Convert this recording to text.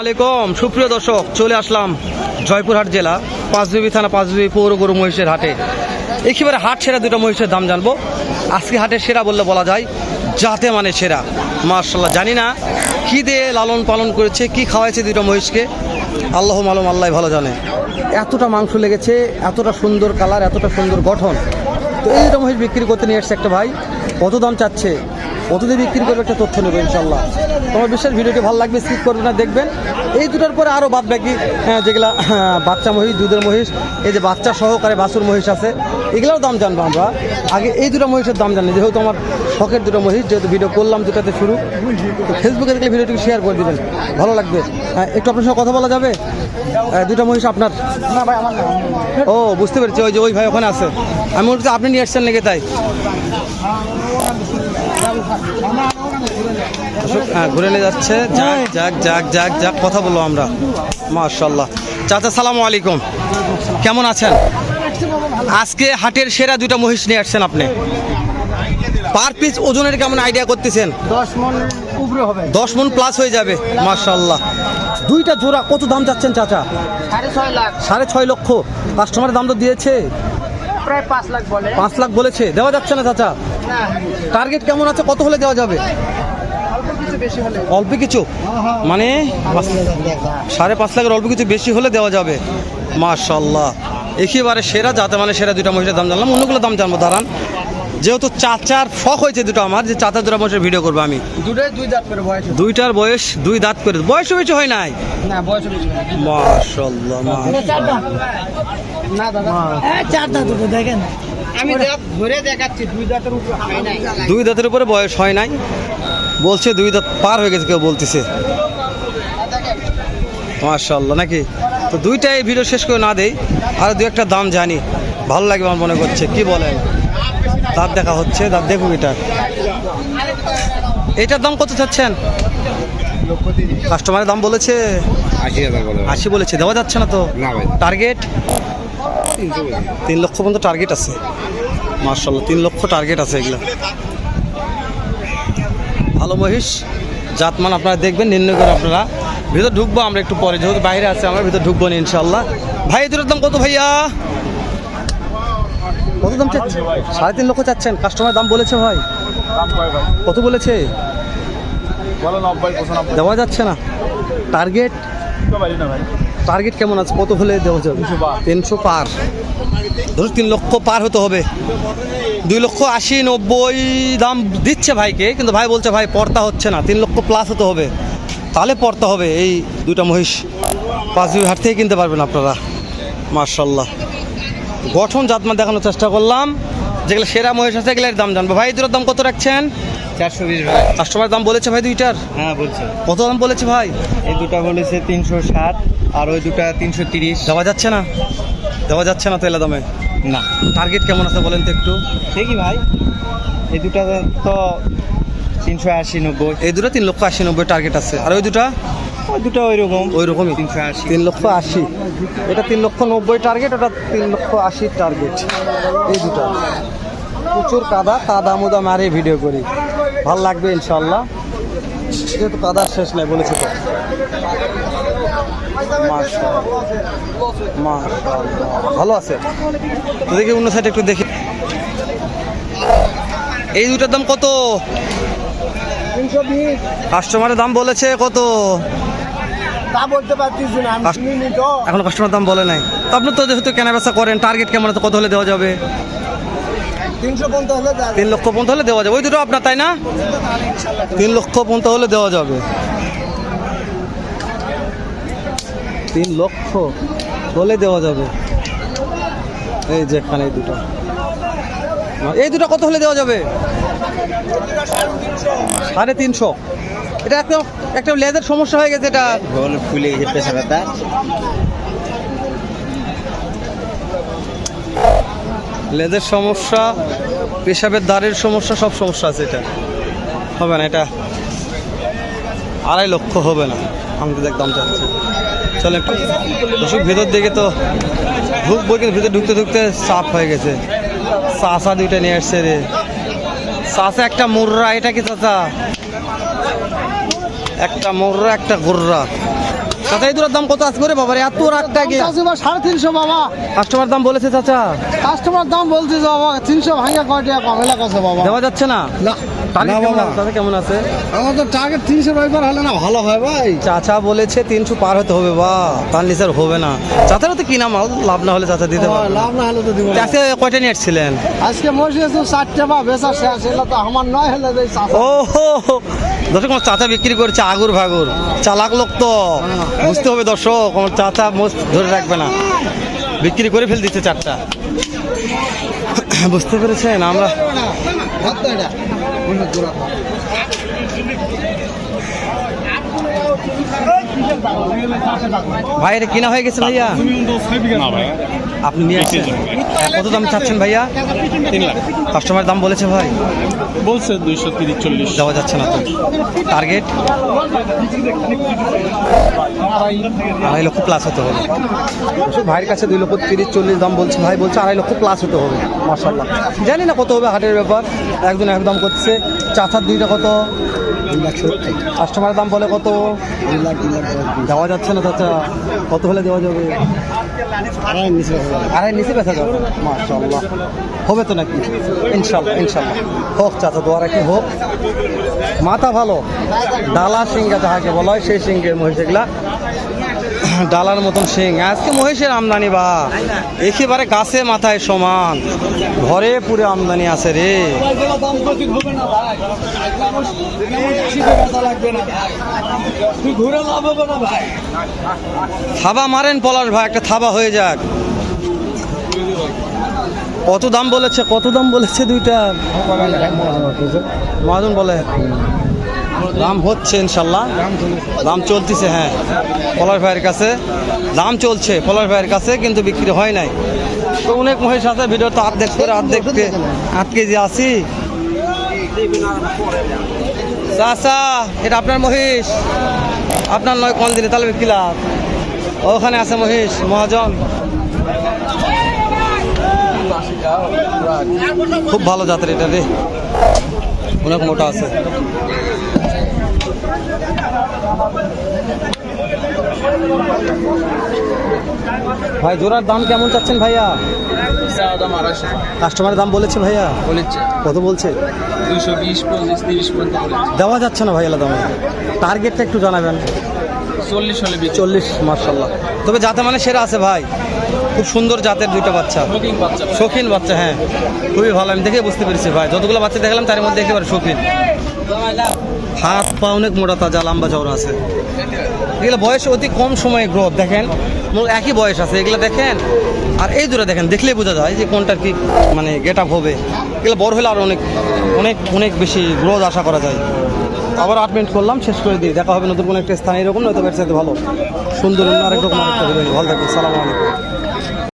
আলাইকুম। সুপ্রিয় দর্শক, চলে আসলাম জয়পুরহাট জেলা পাঁচবিবি থানা পাঁচবিবি পৌর গরু মহিষের হাটে। একেবারে হাট সেরা দুটো মহিষের দাম জানব। আজকে হাটের সেরা বললে বলা যায় যাতে মানে সেরা। মার্শাল্লাহ জানি না কি দিয়ে লালন পালন করেছে, কি খাওয়াইছে দুটো মহিষকে। আল্লাহ মালুম, আল্লাহ ভালো জানে। এতটা মাংস লেগেছে, এতটা সুন্দর কালার, এতটা সুন্দর গঠন। তো এই দুটো মহিষ বিক্রি করতে নিয়ে এসছে একটা ভাই। কত দাম চাচ্ছে? কত দিয়ে বিক্রি করবে একটা তথ্য নেবে ইনশাল্লাহ তোমার বিশেষ ভিডিওটি ভালো লাগবে স্কিপ করবে না দেখবেন। এই দুটোর পরে আরও বাদ বাকি হ্যাঁ, যেগুলা বাচ্চা মহিষ দুধের মহিষ এই যে বাচ্চা সহকারে বাছুর মহিষ আছে এগুলোও দাম জানব আমরা। আগে এই দুটো মহিষের দাম জানি যেহেতু আমার শখের দুটো মহিষ যেহেতু ভিডিও করলাম দুটাতে শুরু তো ফেসবুকে দেখলে ভিডিওটি শেয়ার করে দিবেন ভালো লাগবে। হ্যাঁ, একটু আপনার সঙ্গে কথা বলা যাবে? দুটো মহিষ আপনার? না ভাই আমার ও বুঝতে পেরেছি ওই যে ওই ভাই ওখানে আছে। আমি বলছি আপনি নিয়ে আসছেন লেগে তাই? ঘুরে নিয়ে যাচ্ছে। যাক যাক যাক যাক যাক কথা বলব আমরা। মার্শাল্লাহ চাচা সালাম আলাইকুম। কেমন আছেন? আজকে হাটের সেরা দুটো মহিষ নিয়ে আসছেন আপনি। পার পিস ওজনের কেমন আইডিয়া করতেছেন? দশ মন দশ মন প্লাস হয়ে যাবে মার্শাল্লাহ দুইটা জোড়া কত দাম চাচ্ছেন চাচা? সাড়ে ছয় লাখ। সাড়ে ছয় লক্ষ। কাস্টমারের দাম তো দিয়েছে। প্রায় পাঁচ লাখ বলে। পাঁচ লাখ বলেছে। দেওয়া যাচ্ছে না চাচা? টার্গেট কেমন আছে? কত হলে দেওয়া যাবে? অল্প কিছু মানে সাড়ে পাঁচ লাখের অল্প কিছু বেশি হলে দেওয়া যাবে। মাশাল্লাহ একেবারে সেরা যাতে মানে সেরা দুটা মহিষের দাম জানলাম। অন্যগুলো দাম জানব দাঁড়ান। যেহেতু চাচার শখ হয়েছে দুটো আমার যে চাচার দুটা মহিষের ভিডিও করব আমি। দুটোই দুই দাঁত করে বয়স দুইটার বয়স দুই দাঁত করে। বয়সও বেশি হয় নাই? না বয়স বেশি হলে। না দাদা। চার দাঁত দেখেন। আমি দাঁত ধরে দেখাচ্ছি দুই দাঁতের উপরে হয় নাই। দুই দাঁতের উপরে বয়স হয় নাই। বলছে দুই দাঁত পার হয়ে গেছে কেউ বলতেছে। মার্শাল্লাহ নাকি? তো দুইটাই ভিডিও শেষ করে না দেই। আর দু একটা দাম জানি। ভালো লাগবে আমার মনে করছে কি বলেন? দাঁত দেখা হচ্ছে দাঁত দেখুন এটা। এটার দাম কত চাচ্ছেন? কাস্টমারের দাম বলেছে? আশি বলেছে দেওয়া যাচ্ছে না তো? টার্গেট তিন লক্ষ পর্যন্ত টার্গেট আছে। মার্শাল্লাহ তিন লক্ষ টার্গেট আছে এগুলো। ভালো মহিষ জাতমান আপনারা দেখবেন নির্ণয় করে আপনারা। ভিতর ঢুকবো আমরা একটু পরে যেহেতু বাইরে আছে আমরা ভিতর ঢুকবো না ইনশাল্লাহ ভাই এদের দাম কত ভাইয়া? কত দাম চাচ্ছেন? সাড়ে তিন লক্ষ চাচ্ছেন। কাস্টমার দাম বলেছে ভাই। কত বলেছে? দেওয়া যাচ্ছে না। টার্গেট না ভাই? টার্গেট কেমন আছে? কত হলে দেওয়া যাবে? তিনশো পার। ধরো তিন লক্ষ পার হতে হবে। দুই লক্ষ আশি নব্বই দাম দিচ্ছে ভাইকে কিন্তু ভাই বলছে ভাই পর্তা হচ্ছে না। তিন লক্ষ প্লাস হতে হবে। তাহলে পর্তা হবে এই দুইটা মহিষ। পাঁচ দুই হাট থেকে কিনতে পারবেন আপনারা। মার্শাল্লাহ গঠন জাতমান দেখানোর চেষ্টা করলাম। যেগুলো সেরা মহিষ আছে এগুলোর দাম জানব। ভাই দুটোর দাম কত রাখছেন? চারশো বিশ ভাই। কাস্টমার দাম বলেছে ভাই দুইটার? হ্যাঁ বলছে। কত দাম বলেছে ভাই? এই দুটা বলেছে তিনশো ষাট আর ওই দুটা তিনশো তিরিশ। দেওয়া যাচ্ছে না? দেওয়া যাচ্ছে না তো এলা দামে? না। টার্গেট কেমন আছে বলেন তো একটু? ঠিকই ভাই? এই দুটা তো তিনশো আশি নব্বই। এই দুটো তিন লক্ষ আশি নব্বই টার্গেট আছে। আর ওই দুটা? ওই দুটা ওই রকম ওই রকমই তিনশো আশি। তিন লক্ষ আশি। এটা তিন লক্ষ নব্বই টার্গেট ওটা তিন লক্ষ আশি টার্গেট এই দুটো। প্রচুর কাদা কাদা মুদা মারে ভিডিও করি। ভালো লাগবে ইনশাল্লাহ যেহেতু কাদার শেষ নাই বলেছি তো। ভালো আছে? তো দেখি অন্য সাইড একটু দেখি। এই দুটার দাম কত? কাস্টমারের দাম বলেছে কত? এখন কাস্টমার দাম বলে নাই। তো আপনি তো যেহেতু কেনা বেচা করেন টার্গেট কেমন কত হলে দেওয়া যাবে তিনশো পঞ্চাশ হলে যাবে তিন লক্ষ পর্যন্ত হলে দেওয়া যাবে। ওই দুটো আপনার তাই না? তিন লক্ষ পর্যন্ত হলে দেওয়া যাবে। তিন লক্ষ হলে দেওয়া যাবে। এই যে এখানে এই দুটো। এই দুটো কত হলে দেওয়া যাবে? সাড়ে তিনশো। এটা একটা একটা লেজের সমস্যা হয়ে গেছে এটা। বল ফুলে গেছে পেশা লেজের সমস্যা, পেশাবের দাঁড়ের সমস্যা, সব সমস্যা আছে এটা। হবে না, এটা আড়াই লক্ষ হবে না। আমি তো একদম চাচ্ছি চলে একটু ভেতর দিকে তো ঢুকবো কিন্তু ভেতর ঢুকতে ঢুকতে চাপ হয়ে গেছে। চাষা দুইটা নিয়ে আসছে রে। চাষা একটা মুর্রা, এটা কি চাচা? একটা মুর্রা, একটা গুর্রা। চাচা এই দুটার দাম কত আছে করে বাবা? এত রাত টাকা সাড়ে তিনশো বাবা। কাস্টমার দাম বলেছে চাচা। কাস্টমার দাম বলছে বাবা তিনশো ভাঙা কয় টাকা কম আছে বাবা। দেওয়া যাচ্ছে না? না। কেমন আছে? চাচা আমার তো টার্গেট তিনশো হলে না ভালো হয় ভাই চাচা বলেছে তিনশো পার হতে হবে বা হবে না চাচারও তো কিনা মাল লাভ না হলে চাচা দিতে পারবে লাভ না হলে তো দিব না। কয়টা নিয়ে আজকে মসজিদে তো চারটে বা বেচা শেষ এগুলো তো আমার নয় হলে ও হো হো। দর্শক আমার চাচা বিক্রি করছে আগুর ভাগুর চালাক লোক তো বুঝতে হবে দর্শক আমার চাচা মোস্ট ধরে রাখবে না বিক্রি করে ফেল দিচ্ছে চারটা বুঝতে পেরেছেন আমরা ভাই এটা কিনা হয়ে গেছে ভাইয়া? আপনি নিয়ে আসছেন? কত দাম চাচ্ছেন ভাইয়া? তিন লাখ কাস্টমার দাম বলেছে ভাই। বলছে দুইশো তিরিশ চল্লিশ। দেওয়া যাচ্ছে না তো। টার্গেট আড়াই লক্ষ প্লাস হতে হবে। ভাইয়ের কাছে দুই লক্ষ তিরিশ চল্লিশ দাম বলছে। ভাই বলছে আড়াই লক্ষ প্লাস হতে হবে। মার্শাল্লাহ জানি না কত হবে হাটের ব্যাপার। একজন একদম করছে। চাচার দুইটা কত? কাস্টমারের দাম বলে কত? দেওয়া যাচ্ছে না চাচা। কত হলে দেওয়া যাবে? আড়াই নিচে বেচা যাবে? মার্শাল্লাহ হবে তো নাকি? ইনশাল্লাহ ইনশাল্লাহ হোক চাচা দোয়া কি হোক। মাথা ভালো। ডালা সিংহা যাহাকে বলা হয় সেই সিংহের মহিষ এগুলা ডালার মতন সিং। আজকে মহিষের আমদানি বা। একেবারে গাছে মাথায় সমান। ঘরে পুরে আমদানি আছে রে। থাবা মারেন পলাশ ভাই, একটা থাবা হয়ে যাক। কত দাম বলেছে? কত দাম বলেছে দুইটা? মহাজন বলে। দাম হচ্ছে ইনশাল্লাহ। দাম চলতেছে হ্যাঁ। পলাশ ভাইয়ের কাছে। দাম চলছে পলাশ ভাইয়ের কাছে, কিন্তু বিক্রি হয় নাই। তো অনেক মহিষ আছে, ভিডিও তো আর্ধেক করে আর্ধেক আট কেজি আশি। চাচা, এটা আপনার মহিষ। আপনার নয় কোন দিনে তাহলে কি লাভ? ওখানে আছে মহিষ, মহাজন। খুব ভালো জাতের এটা রে। অনেক মোটা আছে। ভাই জোড়ার দাম কেমন চাচ্ছেন ভাইয়া? কাস্টমারের দাম বলেছে ভাইয়া? কত বলছে? দেওয়া যাচ্ছে না ভাই এলা দামে? টার্গেটটা একটু জানাবেন। চল্লিশ হলে চল্লিশ মার্শাল্লাহ তবে যাতে মানে সেরা আছে ভাই। খুব সুন্দর জাতের দুইটা বাচ্চা। শৌখিন বাচ্চা হ্যাঁ। খুবই ভালো আমি দেখে বুঝতে পেরেছি ভাই। যতগুলো বাচ্চা দেখলাম তার মধ্যে একেবারে শৌখিন। হাত পা অনেক মোটা তাজা, লম্বা চওড়া আছে। এগুলো বয়স অতি কম সময়ে গ্রোথ দেখেন? একই বয়স আছে, এগুলো দেখেন? আর এই দুটো দেখেন দেখলেই বোঝা যায় যে কোনটার কি মানে গেট আপ হবে। এগুলো বড় হলে আর অনেক অনেক অনেক বেশি গ্রোথ আশা করা যায়। আবার আট মিনিট করলাম, শেষ করে দিই। দেখা হবে নতুন কোনো একটা স্থানে, এরকম, নয়তো চাইতে ভালো। সুন্দর অন্য আরেক রকম ভালো থাকবেন, সালাম আলাইকুম।